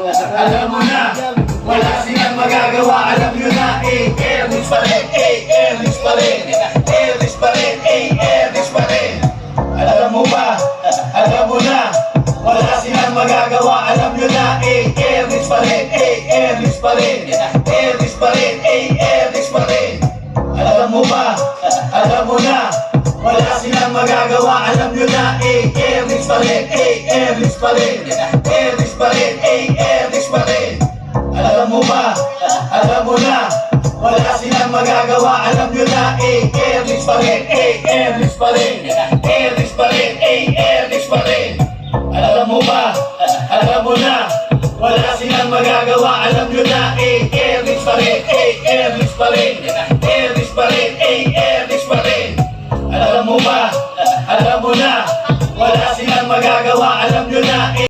Alam mo na, wala silang magagawa. Alam nyo na, eh, Airlings pa rin, eh, Airlings pa rin, Airlings pa rin, eh, Airlings pa rin. Alam mo ba, alam mo na, wala silang magagawa. Alam nyo na, eh, Airlings pa rin, eh, Airlings pa rin, Airlings pa rin, eh, Airlings pa rin. Alam mo ba, alam mo na, wala silang magagawa. Alam nyo na, eh, Airlings pa rin, eh, Airlings pa rin, Airlings pa rin, eh, Aries pa rin Alam mo ba, alam mo na Wala silang magagawa Alam nyo na, eh, Aries pa rin Eh, Aries pa rin Aries pa rin, eh, Aries pa rin Alam mo ba, alam mo na Wala silang magagawa Alam nyo na, eh